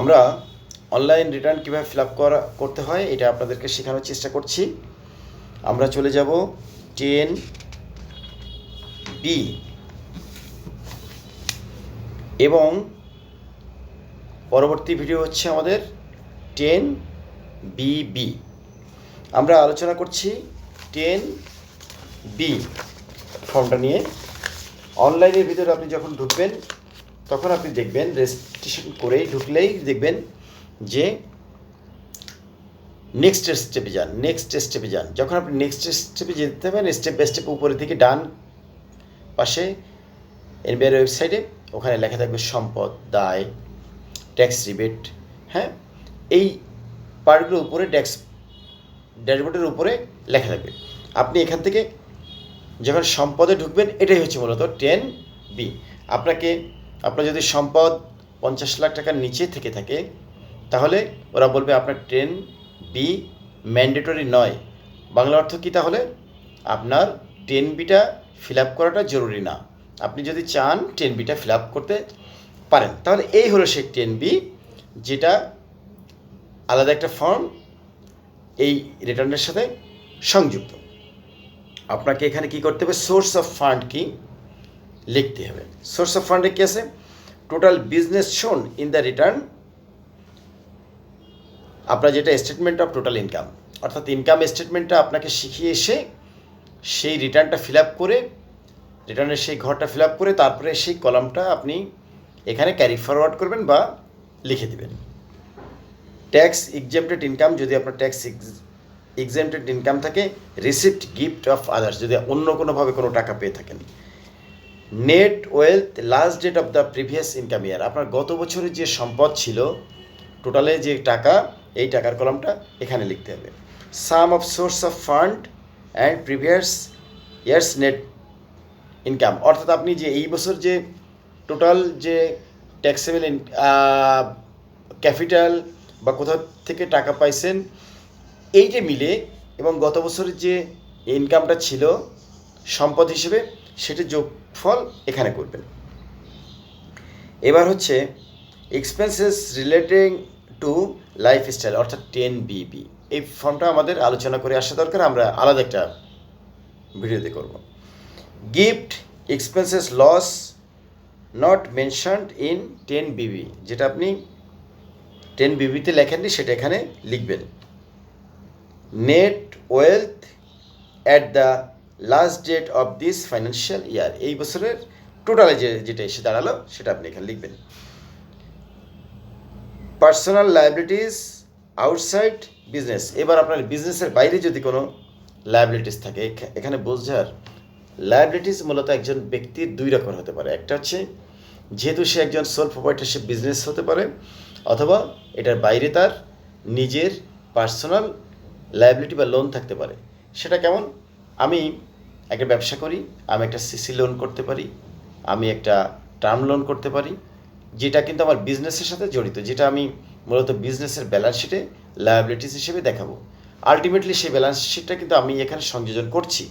আমরা online return কীভাবে fill up করা, করতে হয়, এটা আপনাদেরকে শেখানোর চেষ্টা করছি। আমরা চলে যাব টেন বি এবং পরবর্তী ভিডিও হচ্ছে আমাদের টেন বিবি আমরা আলোচনা করছি টেন বি ফর্মটা নিয়ে। অনলাইনের ভিতরে আপনি যখন ঢুকবেন তখন আপনি দেখবেন রেজিস্ট্রেশন করেই ঢুকলেই দেখবেন যে নেক্সট স্টেপে যান নেক্সট স্টেপে যান। যখন আপনি নেক্সট স্টেপে যেতে পারেন স্টেপ বাই স্টেপ উপরের থেকে ডান পাশে এনবিআর ওয়েবসাইটে ওখানে লেখা থাকবে সম্পদ, দায় ট্যাক্স রিবেট হ্যাঁ? এই পার্টগুলোর উপরে ট্যাক্স ড্যাশবোর্ডের উপরে লেখা থাকবে। আপনি এখান থেকে যখন সম্পদে ঢুকবেন, এটাই হচ্ছে মূলত টেন বি আপনাকে আপনার যদি সম্পদ পঞ্চাশ লাখ টাকার নিচে থেকে থাকে, তাহলে ওরা বলবে আপনার টেন বি ম্যান্ডেটরি নয়। বাংলা অর্থ কী তাহলে? আপনার টেন বিটা ফিল আপ করাটা জরুরি না। আপনি যদি চান টেন বিটা ফিল আপ করতে পারেন। তাহলে এই হলো সেই টেন বি যেটা আলাদা একটা ফর্ম এই রিটার্নের সাথে সংযুক্ত। আপনাকে এখানে কি করতে হবে? সোর্স অফ ফান্ড কি? লিখতে হবে। সোর্স অফ ফান্ডে কি আছে? Total business shown in the return আপনার যেটা স্টেটমেন্ট অফ টোটাল ইনকাম অর্থাৎ ইনকাম স্টেটমেন্টটা আপনাকে শিখিয়ে এসে সেই রিটার্নটা ফিল আপ করে রিটার্নের সেই ঘরটা ফিল আপ করে, তারপরে সেই কলামটা আপনি এখানে ক্যারি ফরওয়ার্ড করবেন বা লিখে দিবেন। ট্যাক্স এক্সেমটেড ইনকাম যদি আপনার ট্যাক্স এক্সেমটেড ইনকাম থাকে রিসিপ্ট গিফট অফ আদার্স যদি অন্য কোনোভাবে কোনো টাকা পেয়ে থাকেন। Net wealth last date of the previous income year. আপনার গত বছরের যে সম্পদ ছিল, টোটালে যে টাকা, এই টাকার কলমটা এখানে লিখতে হবে। Sum of source of fund and previous years net income. অর্থাৎ আপনি যে এই বছর যে টোটাল যে ট্যাক্সেবল ক্যাপিটাল বা কোথাও থেকে টাকা পাইছেন, এইটা মিলে এবং গত বছরের যে ইনকামটা ছিল সম্পদ হিসেবে, সেটা যোগফল এখানে করবেন। এবার হচ্ছে এক্সপেন্সেস রিলেটিং টু লাইফস্টাইল অর্থাৎ টেন বিবি এই ফর্মটা আমাদের আলোচনা করে আসা দরকার, আমরা আলাদা একটা ভিডিওতে করব। Gift expenses loss not mentioned in ten BB যেটা আপনি টেন বিবিতে লেখেননি, সেটা এখানে লিখবেন। Net wealth at the last date of this financial year এই বছরের টোটালে যে যেটা এসে দাঁড়াল, সেটা আপনি এখানে লিখবেন। পার্সোনাল লাইবিলিটিস আউটসাইড বিজনেস এবার আপনার বিজনেসের বাইরে যদি কোনো লাইবিলিটিস থাকে এখানে বোঝার লাইবিলিটিস মূলত একজন ব্যক্তির দুই রকম হতে পারে। একটা হচ্ছে, যেহেতু সে একজন সোল প্রোপাইটারশিপ বিজনেস হতে পারে, অথবা এটার বাইরে তার নিজের পার্সোনাল লাইবিলিটি বা লোন থাকতে পারে। সেটা কেমন? আমি একটা ব্যবসা করি, আমি একটা সিসি লোন করতে পারি, আমি একটা টার্ম লোন করতে পারি, যেটা কিন্তু আমার বিজনেসের সাথে জড়িত, যেটা আমি মূলত বিজনেসের ব্যালেন্স শিটে লায়াবিলিটিস হিসেবে দেখাবো। আলটিমেটলি সেই ব্যালেন্স শিটটা কিন্তু আমি এখানে সংযোজন করছি।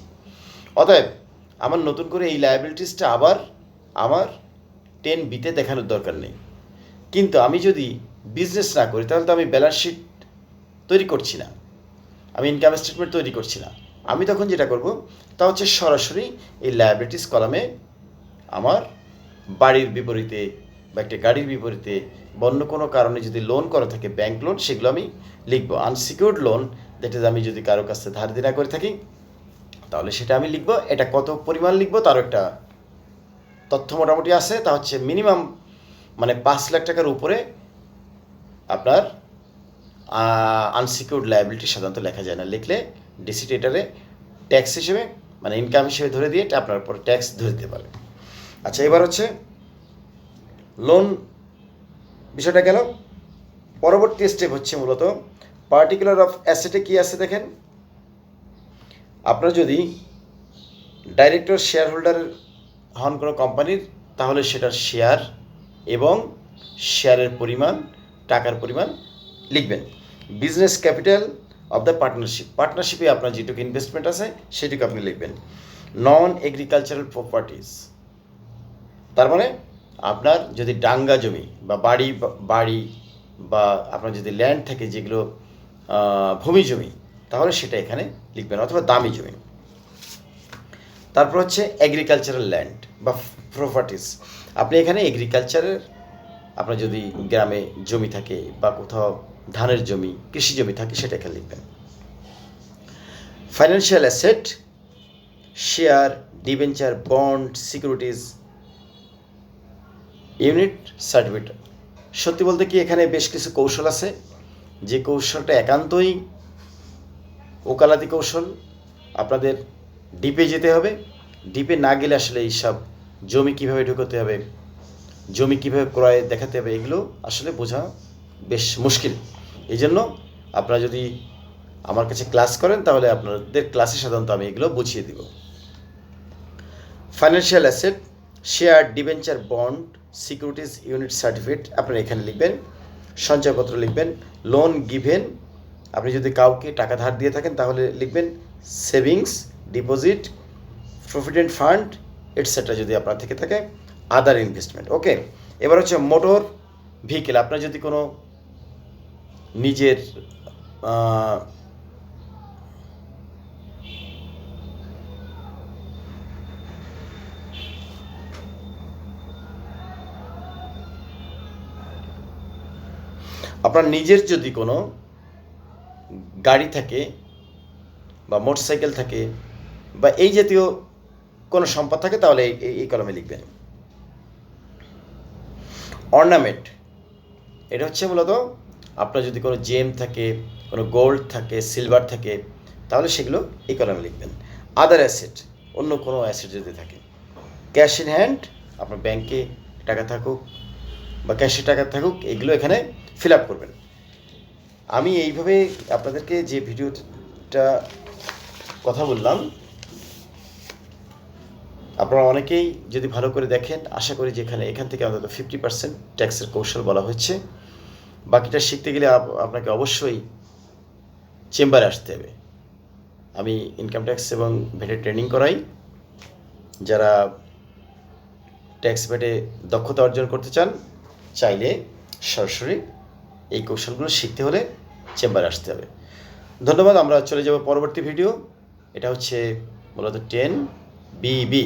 অতএব আমার নতুন করে এই লায়াবিলিটিসটা আবার আমার টেন বিতে দেখানোর দরকার নেই। কিন্তু আমি যদি বিজনেস না করি, তাহলে তো আমি ব্যালেন্স শিট তৈরি করছি না। আমি ইনকাম স্টেটমেন্ট তৈরি করছি না। আমি তখন যেটা করব, তা হচ্ছে সরাসরি এই লায়াবিলিটিস কলামে আমার বাড়ির বিপরীতে বা একটা গাড়ির বিপরীতে বা অন্য কোনো কারণে যদি লোন করা থাকে ব্যাংক লোন সেগুলো আমি লিখব। আনসিকিউর্ড লোন দ্যাট ইজ আমি যদি কারও কাছে ধার দেনা করে থাকি, তাহলে সেটা আমি লিখব। এটা কত পরিমাণ লিখব, তারও একটা তথ্য মোটামুটি আছে। তা হচ্ছে মিনিমাম মানে পাঁচ লাখ টাকার উপরে আপনার আনসিকিউর্ড লায়াবিলিটি সাধারণত লেখা যায় না। লিখলে ডিসিটেটারে ট্যাক্স হিসেবে মানে ইনকাম হিসেবে ধরে দিয়ে এটা আপনার উপর ট্যাক্স ধরে দিতে পারে। আচ্ছা এবার হচ্ছে লোন বিষয়টা গেল। পরবর্তী স্টেপ হচ্ছে মূলত পার্টিকুলার অফ অ্যাসেটে কী আছে দেখেন। আপনার যদি ডাইরেক্টর শেয়ার হোল্ডার হন কোনো কোম্পানির তাহলে সেটার শেয়ার এবং শেয়ারের পরিমাণ, টাকার পরিমাণ লিখবেন। Business capital of the partnership পার্টনারশিপে আপনার যেটুকু ইনভেস্টমেন্ট আছে, সেটুকু আপনি লিখবেন। নন এগ্রিকালচারাল প্রপার্টিস তার মানে আপনার যদি ডাঙ্গা জমি বা বাড়ি বাড়ি বা আপনার যদি ল্যান্ড থাকে যেগুলো ভূমি জমি, তাহলে সেটা এখানে লিখবেন, অথবা দামি জমি। তারপর হচ্ছে এগ্রিকালচারাল ল্যান্ড বা প্রপার্টিস আপনি এখানে এগ্রিকালচারের আপনার যদি গ্রামে জমি থাকে বা কোথাও ধানের জমি, কৃষি জমি থাকে সেটা এখানে লিখবেন। Financial asset share debenture bond securities unit certificate সত্যি বলতে কি এখানে বেশ কিছু কৌশল আছে। যে কৌশলটা একান্তই ওকালাতি কৌশল, আপনাদের ডিপে যেতে হবে। ডিপে না গেলে আসলে এইসব জমি কীভাবে ঢুকতে হবে, জমি কীভাবে ক্রয় দেখাতে হবে, এগুলো আসলে বোঝা বেশ মুশকিল। এই জন্য আপনারা যদি আমার কাছে ক্লাস করেন, তাহলে আপনাদের ক্লাসে সাধারণত আমি এগুলো বুঝিয়ে দিব। Financial asset share debenture bond securities unit certificate আপনারা এখানে লিখবেন, সঞ্চয়পত্র লিখবেন লোন গিভেন আপনি যদি কাউকে টাকা ধার দিয়ে থাকেন, তাহলে লিখবেন savings deposit provident fund etcetera যদি আপনার থেকে থাকে আদার ইনভেস্টমেন্ট ওকে এবার হচ্ছে মোটর ভেহিকেল আপনার যদি কোনো নিজের আপনার নিজের যদি কোনো গাড়ি থাকে বা মোটরসাইকেল থাকে বা এই জাতীয় কোনো সম্পদ থাকে, তাহলে এই- কলমে লিখবেন। অর্নামেন্ট, এটা হচ্ছে মূলত আপনার যদি কোনো জেম থাকে, কোনো গোল্ড থাকে সিলভার থাকে, তাহলে সেগুলো এই কলমে লিখবেন। আদার অ্যাসেট অন্য কোনো অ্যাসেট যদি থাকে। ক্যাশ ইন হ্যান্ড আপনার ব্যাংকে টাকা থাকুক বা ক্যাশে টাকা থাকুক, এগুলো এখানে ফিল আপ করবেন। আমি এইভাবে আপনাদেরকে যে ভিডিওটা কথা বললাম, আপনারা অনেকেই যদি ভালো করে দেখেন, আশা করি যে এখানে থেকে অন্তত ফিফটি পার্সেন্ট ট্যাক্সের কৌশল বলা হচ্ছে বাকিটা শিখতে গেলে আপনাকে অবশ্যই চেম্বারে আসতে হবে। আমি ইনকাম ট্যাক্স এবং ভেটে ট্রেনিং করাই। যারা ট্যাক্স ভেটে দক্ষতা অর্জন করতে চান, চাইলে সরাসরি এই কৌশলগুলো শিখতে হলে চেম্বারে আসতে হবে। ধন্যবাদ, আমরা চলে যাব পরবর্তী ভিডিও এটা হচ্ছে মূলত টেন বিবি